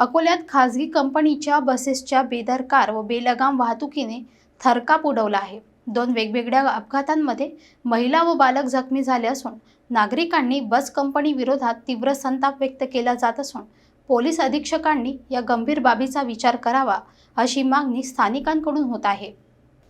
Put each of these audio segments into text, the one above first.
अकोल्यात खासगी कंपनीच्या बसेसच्या बेदरकार व बेलगाम वाहतुकीने थरकाप उडवला आहे. दोन वेगवेगळ्या अपघातांमध्ये महिला व बालक जखमी झाले असून नागरिकांनी बस कंपनी विरोधात तीव्र संताप व्यक्त केला जात असून पोलीस अधीक्षकांनी या गंभीर बाबीचा विचार करावा अशी मागणी स्थानिकांकडून होत आहे.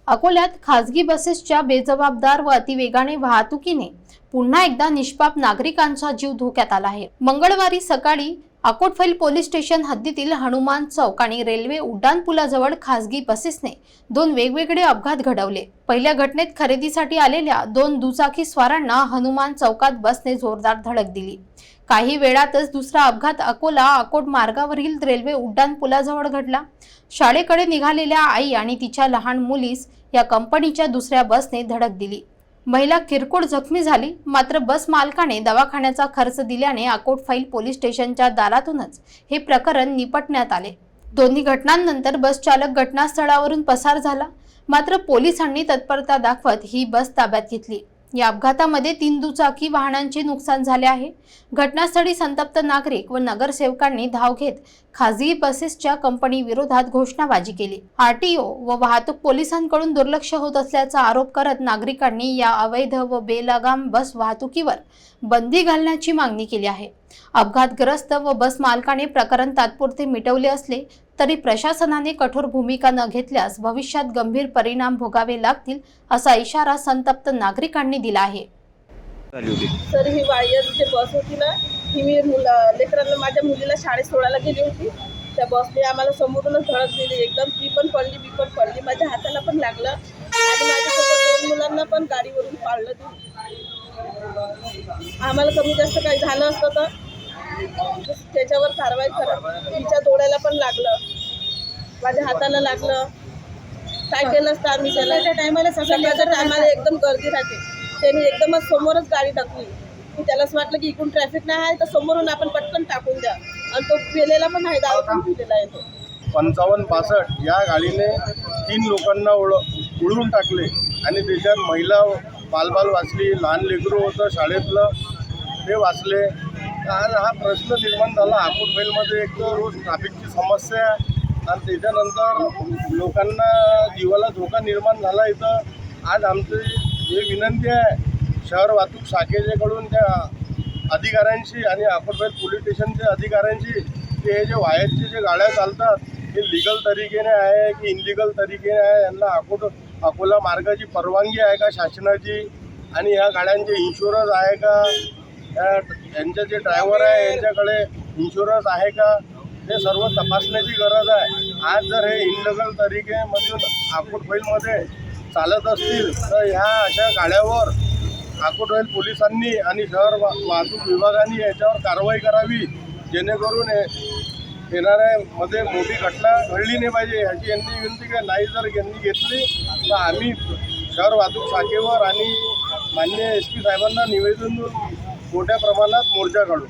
अकोल्यात खासगी बसेसच्या बेजबाबदार व अतिवेगाने वाहतुकीने पुन्हा एकदा निष्पाप नागरिकांचा जीव धोक्यात आला आहे. मंगळवारी सकाळी अकोटफैल पोलीस स्टेशन हद्दीतील हनुमान चौक आणि रेल्वे उड्डाणपुलाजवळ खासगी बसेसने दोन वेगवेगळे अपघात घडवले. पहिल्या घटनेत खरेदीसाठी आलेल्या दोन दुचाकी स्वारांना हनुमान चौकात बसने जोरदार धडक दिली. काही वेळातच दुसरा अपघात अकोला अकोट मार्गावरील रेल्वे उड्डाणपुलाजवळ घडला. शाळेकडे निघालेल्या आई आणि तिच्या लहान मुलीस या कंपनीच्या दुसऱ्या बसने धडक दिली. महिला किरकोळ जखमी झाली मात्र बस मालकाने दवाखान्याचा खर्च दिल्याने अकोट फाईल पोलीस स्टेशनच्या दारातूनच हे प्रकरण निपटण्यात आले. दोन्ही घटनांनंतर बस चालक घटनास्थळावरून पसार झाला मात्र पोलिसांनी तत्परता दाखवत ही बस ताब्यात घेतली. या अपघातामध्ये तीन दुचाकी वाहनांचे नुकसान झाले आहे. घटनास्थळी संतप्त नागरिक व नगरसेवकांनी धाव घेत खासगी बसेसच्या कंपनी विरोधात घोषणाबाजी केली. आरटीओ व वाहतूक पोलिसांकडून दुर्लक्ष होत असल्याचा आरोप करत नागरिकांनी या अवैध व बेलगाम बस वाहतुकीवर बंदी घालण्याची मागणी केली आहे. अपघातग्रस्त व बस मालकाने प्रकरण तात्पुरते मिटवले असले तरी प्रशासनाने कठोर भूमिका न घेतल्यास भविष्यात गंभीर परिणाम भोगावे लागतील असा इशारा संतप्त नागरिकांनी दिला आहे. तर ही वायर जे बस होती ना ही मी मुला लेकरांना माझ्या मुलीला शाळेत सोडायला गेली होती. त्या बसने आम्हाला समोरूनच धडक दिली. एकदम ती पण पडली मी पण पडली. माझ्या हाताला पण लागलं आणि माझ्यासोबत दोन मुलांना पण गाडीवरून पाळलं ती आम्हाला कमी जास्त काही झालं असतं तर त्याच्यावर कारवाई करा तिच्या डोळ्याला पण लागलं. माझ्या हाताला लागलं. काय केलं असतं आम्ही त्याला? टायमाला सकाळच्या टायमाला एकदम गर्दी राहते. त्याने एकदमच समोरच गाडी टाकली. की त्यालाच वाटलं की इकडून ट्रॅफिक नाही आहे तर समोरून आपण पटकन टाकून द्या. आणि तो पेलेला पण आहे दारू पण पिलेला आहे तो. पंचावन्न पासष्ट या गाडीने तीन लोकांना ओळ उडवून टाकले. आणि त्याच्यात महिला बालबाल वाचली लहान लेकरू होतं शाळेतलं. हे वाचले. आज हा प्रश्न निर्माण झाला आकुटफैलमध्ये एक तर रोज ट्रॅफिकची समस्या आणि त्याच्यानंतर लोकांना जीवाला धोका निर्माण झाला इथं. आज आमची हे विनंती आहे शहर वाहतूक शाखेच्याकडून त्या अधिकाऱ्यांशी आणि अकोटबेल पोलीस स्टेशनच्या अधिकाऱ्यांशी की हे जे वायरचे जे गाड्या चालतात हे लिगल तरीकेने आहे की इनलिगल तरीकेने आहे? यांना अकोट अकोला मार्गाची परवानगी आहे का शासनाची? आणि ह्या गाड्यांचे इन्शुरन्स आहे का? यांचे जे ड्रायव्हर आहे यांच्याकडे इन्शुरन्स आहे का? हे सर्व तपासण्याची गरज आहे. आज जर हे इनलिगल तरीकेमधून अकोटफैलमध्ये चालत असतील तर ह्या अशा गाड्यावर अकोटफैल पोलिसांनी आणि शहर वा वाहतूक विभागाने याच्यावर कारवाई करावी. जेणेकरून हे येणाऱ्यामध्ये मोठी घटना घडली नाही पाहिजे. ह्याची यांनी विनंती काय नाही जर यांनी घेतली तर आम्ही शहर वाहतूक शाखेवर आणि मान्य एस पी साहेबांना निवेदन देऊन मोठ्या प्रमाणात मोर्चा काढू.